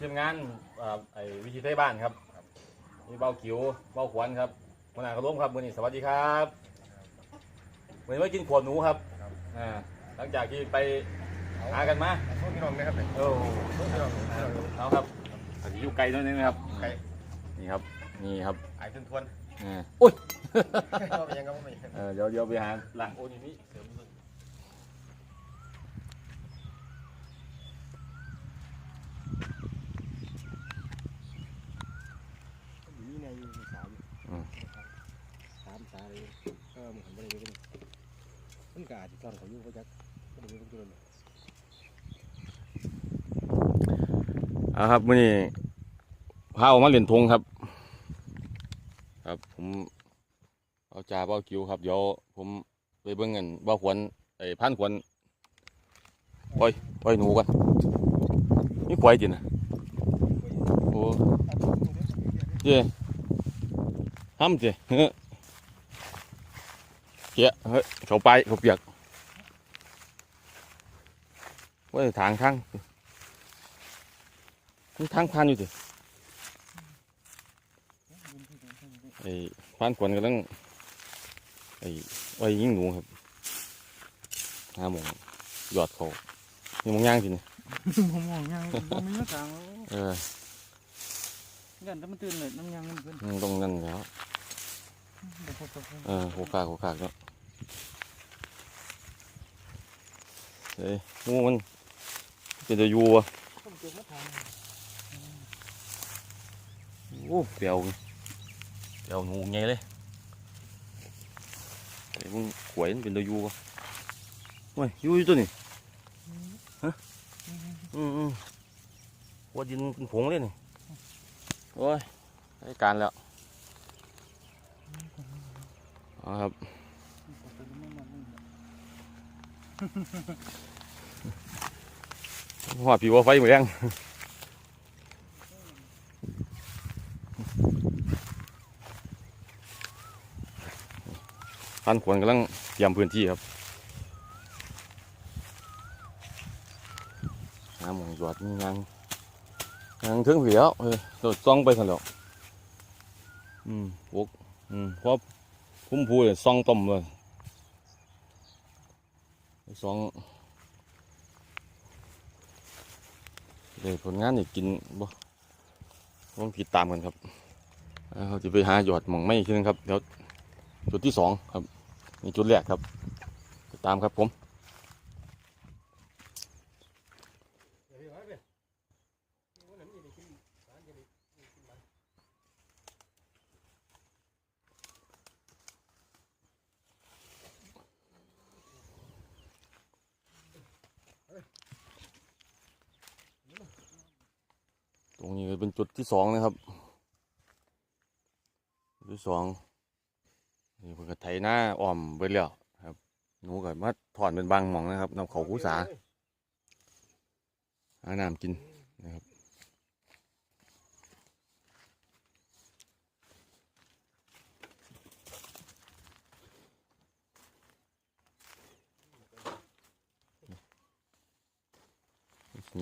ทีมงานอ่าไอ้วิธีไทยบ้านครับนี่เบากิ๋วเบาขวัญครับหัวหน้ากระล้มครับมือนี้สวัสดีครับวันนี้มากินขวดหนูครับอ่าหลังจากที่ไปหากันมาพวกพี่น้องนะครับเนี่ยโอ้พวกพี่น้องเอาครับอาจจะอยู่ไกลนิดนึงนะครับไก่นี่ครับนี่ครับไอ้ทวนทวนอ่าอุ้ยก็เป็นยังก็ไม่ เออเดี๋ยวเดี๋ยวไปหาหลังโอ้ยนี่เสริมด้วย นี่ไงอยู่สาม สามตาเลยก็มึงทำอะไรอยู่กันมันกาจิตอนเขาอยู่ก็จักก็ดูมันจุลเอาครับมื่อนี้พาออกมาเล่นทงครับ ครับผมเอาจ่าเบ้าคิวครับเดี๋ยวผมไปเบิ่งเงินบ้าขวัญไอ้พันขวัญปล่อยปล่อยหนูกันนี่ควายจริงนะโอ้เจ้ ห้ำเจ้เฮ้ยเจ้เฮ้ยเขาไปเขาเปียกไว้ทางทางมันทางผ่านอยู่สิไอ้ผ่านกวนกำลังไอ้ไว้ยิงหนูครับห้าโมงหยอดเขานี่มองย่างสิเนี่ยมองมองยังมองไม่รู้ทางเออ ยันแต่มันตื่นเลยน้ำยังมันเป็นมันตรงนั้นแล้วเดี๋ยวพบกับเออโคกากโคกากเนาะเฮ้ยหนูมันเป็นจะอยู่วะผมเจอมาทางโอ้เปรียวเปรียวหนูไงเลยไอ้มึงขวยมันเป็นจะอยู่วะโอ้ยอยู่อยู่ตัวนี้อืมอืมว่าดินเป็นผงเลยนี่ โอ้ยได้การแล้วเอาครับหัวผิวว่าไฟเหมือนยังพันขวนกำลังเตรียมพื้นที่ครับหาหมองหยอดนี่ยัง ยังถึงผีแล้วเออโดดซ่องไปทันแล้วอืมวกอืมเพราะพุ่มพูเลยซ่องต้มเลยซ่องเดี๋ยวผลงานนี่กินบ่ต้องติดตามกันครับเอ่อเราจะไปหาหยอดหมองไม่ขึ้นครับเดี๋ยวจุดที่สองครับนี่จุดแรกครับติดตามครับผม ตรงนี้เป็นจุด ที่สองนะครับที่สองนี่เพิ่นก็ไถหน้าอ้อมไปแล้วครับหนูก็มาถอนเป็นบางหมองนะครับนำเขาคูสาหาน้ำกินนะครับ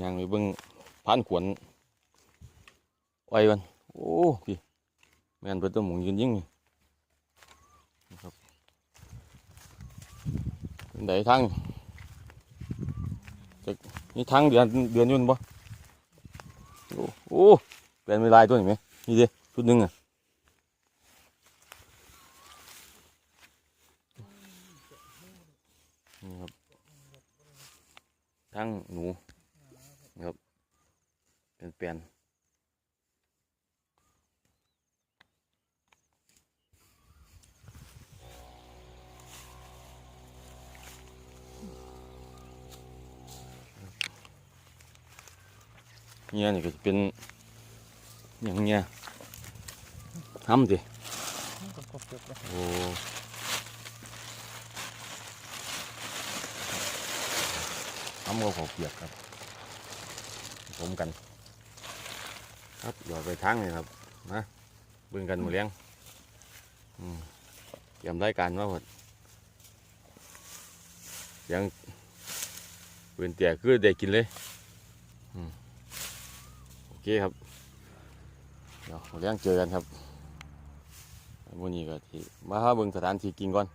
ยังไปเบิ่งพันขวน ไว้มันโอ้พี่แม่นไปตัวหมูยืนยิงนี่นะครับไหนทางจะนี่ทางเดือนเดือนยุ่นบ่โอ้โอ้เป็นไม่ลายตัวนี้ไหมนี่เด้ชุดหนึงอะนี่ครับทางหนูนะครับเป็นเปลี่ยน เนี่ยนี่ก็จะเป็นอย่างเงี้ยทำสิโอ้ทำก็ขอเปียกครับผมกัน ครับหยอดไปทั้งเลยครับนะเบิ่งกันหมดเลี้ยงเตรียมรายการมาหมดยังเป็นเตี่ยคือได้กินเลย อืมโอเคครับ เดี๋ยวเลี้ยงเจอกันครับวันนี้ก็ที่มาหาเบิ่งสถานที่กินก่อน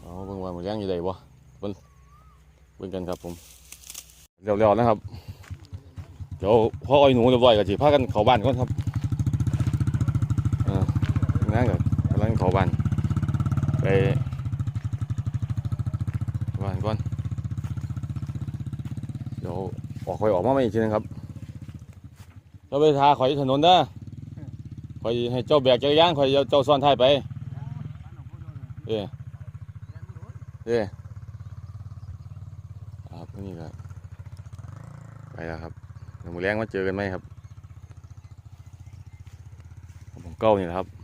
เอาเบิ่งว่ามันเลี้ยงอยู่ใดบ่เบิ่งเบิ่งกันครับผมเร็วๆนะครับ เดี๋ยวพ่ออ้อยหนูเรียบร้อยก็สิพากันเข้าบ้านก่อนครับอ่านั่งกับกำลังเข้าบ้านไป ก่อน เดี๋ยวออกคอยออกมาไม่อีกทีนึงครับเจ้าไปทาข่อยถนนเด้อข่อยให้เจ้าแบกจักรยานข่อยเจ้าซ้อนท้ายไป เอ้เอ้ครับนี่ก็ไปแล้วครับเดี๋ยวมือแรงมาเจอกันไหมครับผมเก้านี่แหละครับ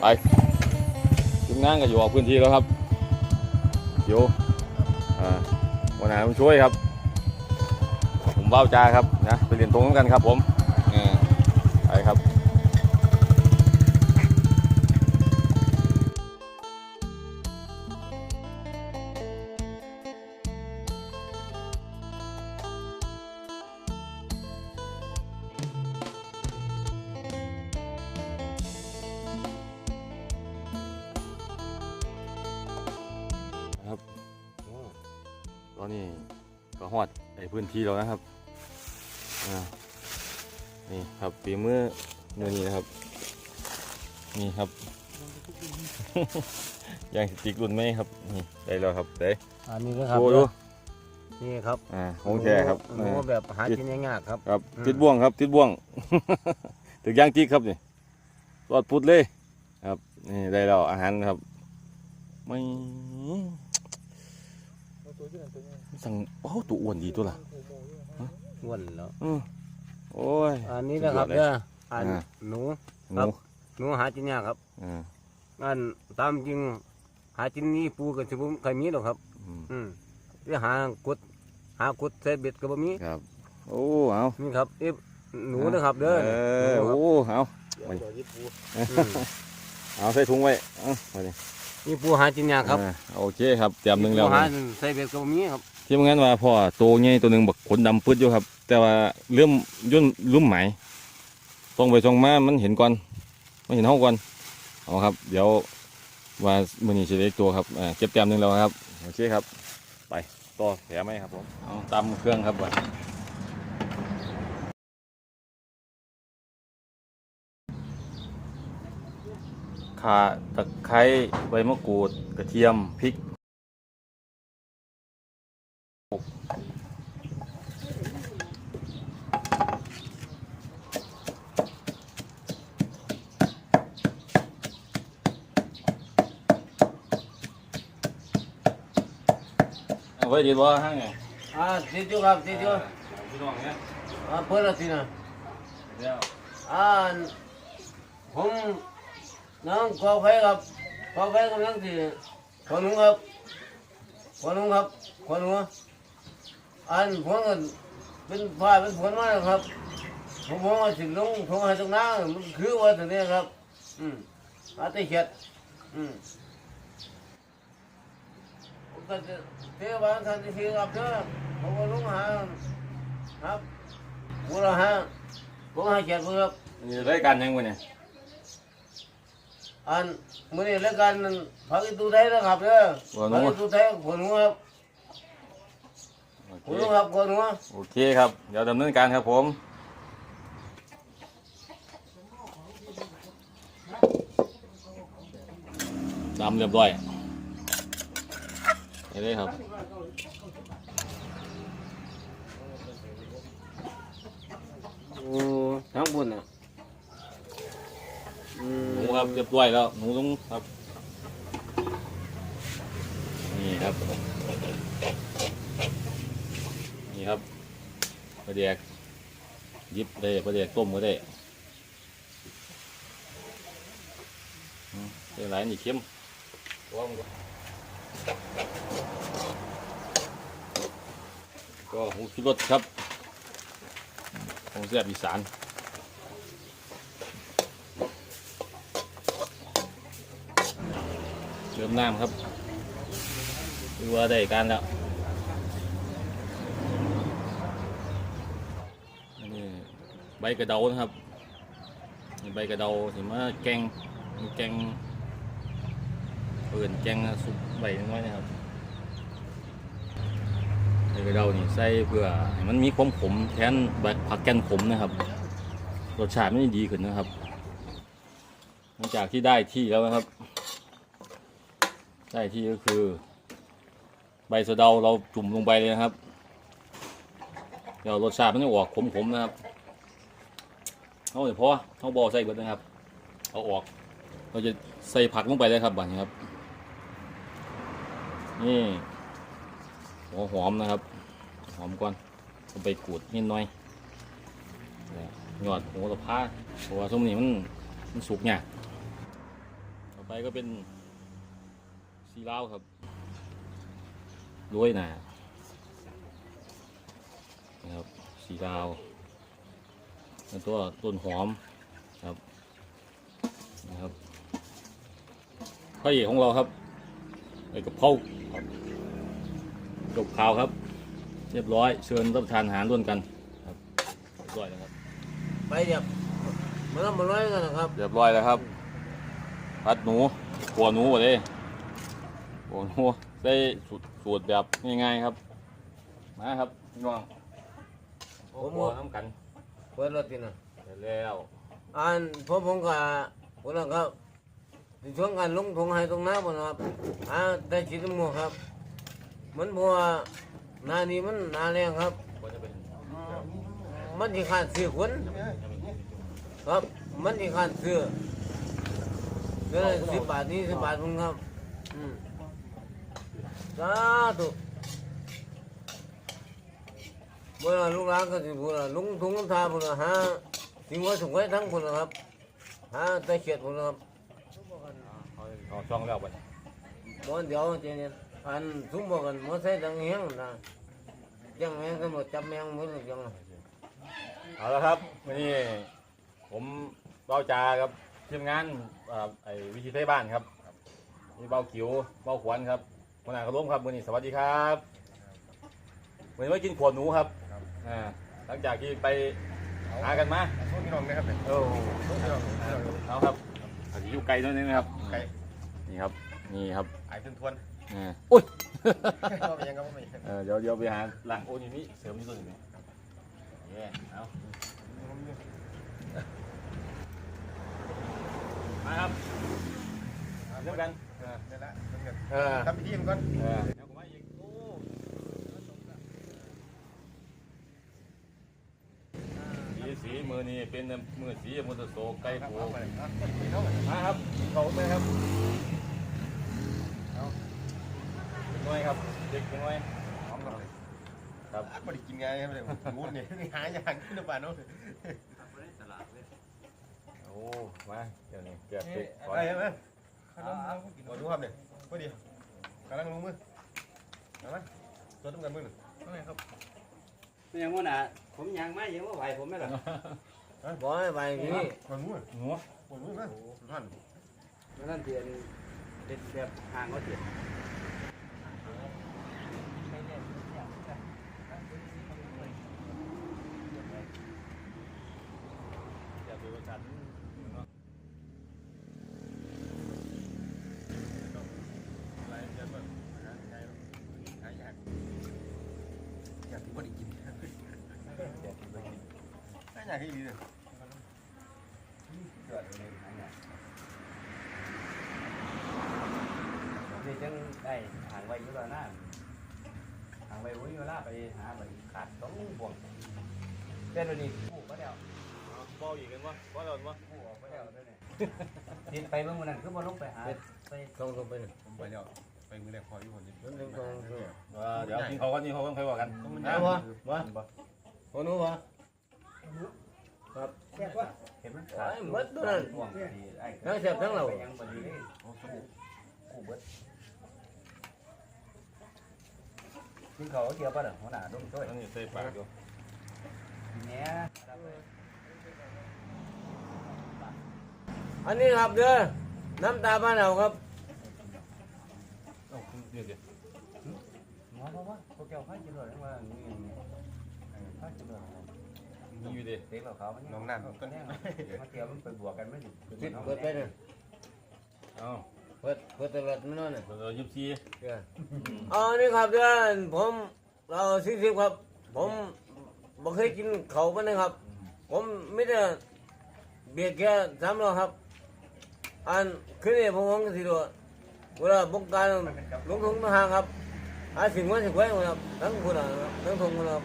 ไปทุกงานก็อยู่ออกพื้นที่แล้วครับอยู่วันไหนผมช่วยครับ ผมเบ้าจาครับนะไปเรียนตรงกันครับผมไปครับ ตอนนี้ก็ฮอดไอ้พื้นที่แล้วนะครับอ่านี่ครับฝีมือมือนี้นะครับ นี่ครับยังสติกรุ่นไหมครับนี่ได้แล้วครับได้อันนี้นะครับโชว์ดูนี่ครับอ่าของแท้ครับหนูแบบหากินยากๆครับครับอืมติดบ่วงครับ ติดบ่วงถึงย่างจิกครับนี่รอดพุดเลยครับนี่ได้แล้วอาหารครับไม่ สั่งโอ้ตัวอ้วนดีตัวละอ้วนแล้วอือโอ้ย อันนี้นะครับสุดยอดเลยเด้ออันอ่า หนู หครันูบ หนูหากินยากครับอ่าอันตามจริงหากินนี่ปูกับสิบุใครมีหรอกครับ อืมอืมที่หากดหากดใส่เบ็ดก็บ่มีครับ โอ้เอานี่ครับเอฟหนูนะครับเด้อเออหนูครับโอ้เอาอืมเอาใส่ถุงไว้เอาไปดินี่ปูหากินยากครับอ่าโอเคครับเตรียมหนึ่งแล้วปูหาใส่เบ็ดก็บ่มีครับ ที่งั้นว่าพ่อโตใหญ่ตัวหนึ่งบักขนดำปืดอยู่ครับ แต่ว่าเริ่มย่นลุ่มไหมตรงไปตรงมามันเห็นก่อนมันเห็นห้องก่อนเอาครับ เดี๋ยวว่ามือนี้จะได้ตัวครับเก็บเตรียมหนึ่งแล้วครับโอเคครับ ไปต่อแถมไหมครับผมเอาตำเครื่องครับว่าข่าตะไคร้ใบมะกรูดกระเทียมพริก เอาไว้ดีว่าให้ไงอ่าติดอยู่ครับติดอยู่พี่น้องเนี่ยอ่าเพิ่นละสินะเดี๋ยวอ่าผมน้องขอไฟครับขอไฟกำลังสิขอหนูครับขอหนูครับขอหนู อันผมก็เป็นฝ่ายเป็นผลมาแล้วครับ ผมผมว่าสิลงผมให้ตรงนั้นมันคือว่าตรงนี้ครับ อืมอาติเขียดอืมผมก็จะเทวานทันทีครับเด้อผมก็ลงหาครับกูละฮะผมให้เขียดเพื่อครับนี่รายการยังวะเนี่ยอันมื้อนี้รายการนั้นพักอีตูไทยนะครับเด้อพักอีตูไทยคนหัวครับ โอเคคนหัวครับคนหัวโอเคครับ เดี๋ยวดำเนินการครับผม ดำเรียบร้อยนี่เลยครับโอ้ทั้งบุญน่ะอืหนูมครับเรียบร้อยแล้วหนูต้องครับ นี่ครับ นี่ครับประเดกยิบได้ประเดกต้มก็ได้เป็นไรนี่เข้มก็หูคิดรสครับของเสียบอีสานเริ่มน้ำครับดูว่าได้การแล้ว ใบกระเดานะครับ ใบกระเดาเห็นว่าแกงแกงเปิ่นแกงสุกใบน้อยนะครับใบกระเดานี่ใส่เพื่อให้มันมีความขมแทนใบผักแกนขมนะครับรสชาติมันจะดีขึ้นนะครับหลังจากที่ได้ที่แล้วนะครับ ได้ที่ก็คือ ใบสะเดาเราจุ่มลงไปเลยนะครับเดี๋ยวรสชาติมันจะออกขมๆนะครับ เอาเดี๋ยวพอเอาบอใส่เบิดนะครับ เอาออก เราจะใส่ผักลงไปเลยครับบัดนี้ครับ นี่หัวหอมนะครับ หอมก่อนเอาไปขูดนิดหน่อยหยอดโหระพ้าเพราะว่าส้มนี่มันมันสุกเนี่ยต่อไปก็เป็นซีลาวครับโรยนานะครับซีลาว แล้วตัวต้นหอมครับนะครับข้าวเอกของเราครับไอ้กับเพราครับจบข่าวครับ เรียบร้อยเชิญรับประทานอาหารร่วมกันครับเรียบร้อยแล้วครับไปเดี๋ยวมาแล้วมาร้อยกันนะครับเรียบร้อยแล้วครับพัดหนูขัวหนูหมดเลยขัวหนูได้สูตรสูตรแบบง่ายๆครับมาครับพี่น้องผมขัวน้ำกันเปิดรถที่น่ะเสร็จแล้วอันผมผมก็คนนั้นครับที่ช่วงการลงทงให้ตรงหน้าบนครับอ่าได้ชิดมือครับ มันเพราะว่าหนานี้มันหนาแรงครับ ก็จะเป็นมันที่ขาดเสื้อคนครับ มันที่ขาดเสื้อเดือนสิบบาทนี้สิบบาทมึงครับอืมสาธุ เมื่อลูกหลานก็สิพูดว่าลุงทุงลุงทาพูดว่าหาสิ่งไว้สุงไว้ทั้งคนนะครับหาแต่เขียดพูดนะครับเอาเอาช่องแล้วไปบอนเดียวเจเนี่ยอันทุ่มบอกกันมาใส่ดังเฮียงนะยังแมงก็หมดจับแมงมือยังเอาละครับวันนี้ผมเบ้าจาครับทีมงานเอ่อไอ้วิธีไทยบ้านครับนี่เบ้ากิ๋วเบ้าขวัญครับคนอ่านกระล้มครับวันนี้สวัสดีครับวันนี้มากินขวดหนูครับ อ่าหลังจากที่ไปหากันมาโทษพี่น้องนะครับเนี่ยโอ้โทษพี่น้องเอาครับอาจจะอยู่ไกลหนิดนึงนะครับไก่นี่ครับนี่ครับไอ้เพื่อนทวนอ่าอุ้ยก็ไปยังก็ไม่เออเดี๋ยวเดี๋ยวไปหาหลังโอ้นี่นี่เสริมนี่ตัวหนึ่งเย้เอามาครับเริ่มกันเออนี่แหละทำกันเออทำพิธีมันก่อน เออเดี๋ยวผมมาอีกโอ้ สีมือนี่เป็นมือสีมือตะโศกไก่ผูน้องมาครับเขาไปครับน้อยครับเด็กน้อยครับไม่ได้กินไงครับเลยงูนี่หายากขึ้นป่าเนาะโอ้มาเดี๋ยวนี้เกือบติดก่อนไปไหมมาดูครับเนี่ยพอดีกำลังลงมือเอาไหมตัวต้องกันมือหนึ่งเป็นยังว่าน่ะผมยังไม่ยังว่าไหวผมไม่หรอกบอกให้ไปที่นี่คนมือหนูคนมือนะท่านนั่นเตียนเด็ดแบบห่างก็เตียน อย่าไปประชันเนาะ อะไรจะแบบหายหายากอยากไม่ได้กินหายากที่ดีเลยนี่จังได้หางไว้อยู่แล้วนะหางไว้วุ้ยเวลาไปหาไปขาดต้องบ่วงแต่เดี๋ยวนี้กู้ก็แล้วเบาอีกกันวะว่าเราวะกู้ออกไปแล้วเดี๋ยวนี้ติดไปเมื่อวันนั้นคือบ่ลงไปหาไปต้องลงไปหนึ่งผมไปแล้วไปมือแรกคอยอยู่คนนี้ต้องลงไปหนึ่งเดี๋ยวกินเขากันนี่เขากันค่อยว่ากันเอาวะวะ คนนู้นวะเห็นมันไอ้มดตัวนั้นบ่วงที่ไอ้ทั้งเสียบทั้งเหล่าไปยังบ่ดีเลยกู้เบิดกินเขาเดียวป่ะเด้อหัวหน้าดมช่วยนั่นนี่ใส่ปากอยู่แหน่อันนี้ครับเด้อน้ำตาบ้านเราครับเดี๋ยวเดี๋ยวหมอเพราะว่าพวกแก้วพากินเลยว่านี่พากินเลย มีอยู่ดิเด็กเราเขามันน้องน้ำต้นแน่มาเกี่ยวมันไปบวกกันไม่ถึงคิดเปิดไปน่ะเอ้าเปิดเปิดตลอดมันนั่นน่ะเรายิบซีเดี๋ยวอ๋อนี่ครับเดือนผมเราสี่สิบครับ ผมบ่เคยกินเขาปานนี้ครับ ผมไม่ได้เบียดแค่สามรอบครับ อันคืนนี้ผมหวังสิดูเวลาบงการลงทุนทางครับหาสิ่งวันสิ่งไว้หมดครับทั้งคนนะครับทั้งทงคนครับ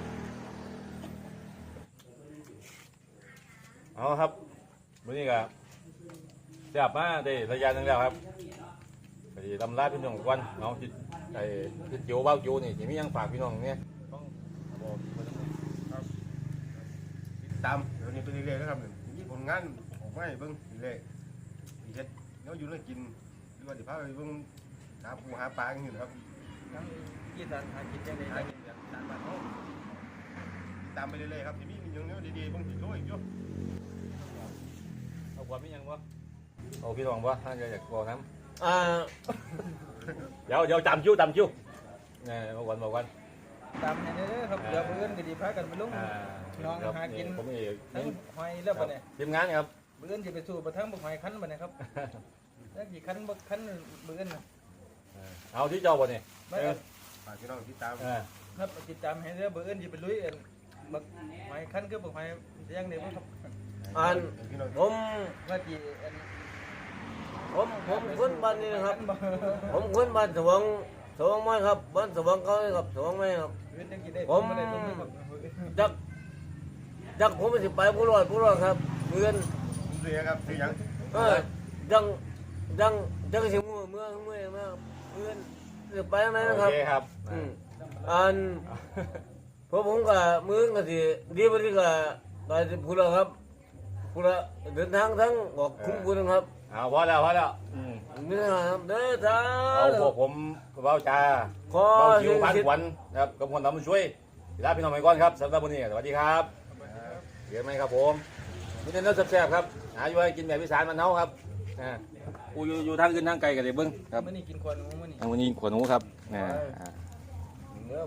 เอาครับวันนี้ก็แซ่บมาได้ระยะหนึงแล้วครับไปทำลายพี่น้องก่อนเอาจิตไอ้จิตเจียวเบ้าเจียวนี่ที่มีหยังฝากพี่น้องเนี่ยต้องบอกติดตามเดี๋ยวนี้ไปเรื่อยๆนะครับมีผลงานออกมาให้เบิ่งเรื่อยๆสิเฮ็ดแนวอยู่แล้วกินหรือว่าสิพาไปเบิ่งหาปูหาปลาอย่างนี้นะครับยี่สันหากินจังได๋หากินแบบตามบ้านเฮาติดตามไปเรื่อยๆครับสิมีอย่างแนวดีๆเบิ่งสิโตอีกอยู่ เอาความมีหยังวะเอาพี่น้องวะถ้าจะอยากบอกน้อ่าำเดี๋ยวเดี๋ยวจำคิวจำคิวเนี่ยบอกวันบอกวันตามให้เด้อครับเดี๋ยวเพิ่นก็สิพากันไปลงอ่าน้องหากินผมเองทั้งหอยแล้วบัดนี้ทีมงานครับมื้ออื่นสิไปสู่บ่ทั้งบ่หอยคันบัดนี้ครับแล้วสิคันบ่คันมื้ออื่นน่ะเอาที่เจ้าบ่เนี่ยมาครับฝากพี่น้องติดตามครับติดตามให้เด้อมื้ออื่นสิไปลุยอันบักหอยคันคือบักหอยอย่างนี้บ่ครับ อันพี่น้องผมว่าสิอันผมผมคนบ้านนี้นะครับบ่ผมคนบ้านสว่างสว่างไม้ครับบ้านสว่างเขาเลยครับสว่างไม้ครับเว้นจังสิได้ผมบ่ได้ตรงนี้ครับจักจักผมสิไปผู้รอดผู้รอดครับเงินเรียครับสิหยังเออจังจังจังสิมือเมื่อเมื่อเมื่อเงินสิไปทางไหนนะคโอรับเคครับอืมอันพวกผมก็มือก็สิดีบ่ดีก็ก็สิผู้รอดครับ ผู้รอดเดินทางทั้งบอกคุ้มคุณครับเอาพอแล้วพอแล้วอืมนี่นะครับเด้อจ้าเอาพวกผมเบ้าจ่าขอ เบ้าคิวพันสิขวัญนะครับกับคนทำมาช่วยลาพี่น้องไปก่อนครับสำหรับวันนี้สวัสดีครับเดี๋ยวไหมครับผมมีแต่เนื้อแซ่บๆครับหาอยู่ให้กินแบบพิสานมันเนาครับอ่าอูอยู่อยู่ทางขึ้นทางไกลกันเลยเบิ้งครับมื้อนี้กินควันหมูมื้อนี้ ทางวันนี้ขวดหนูครับอ่าเด้อ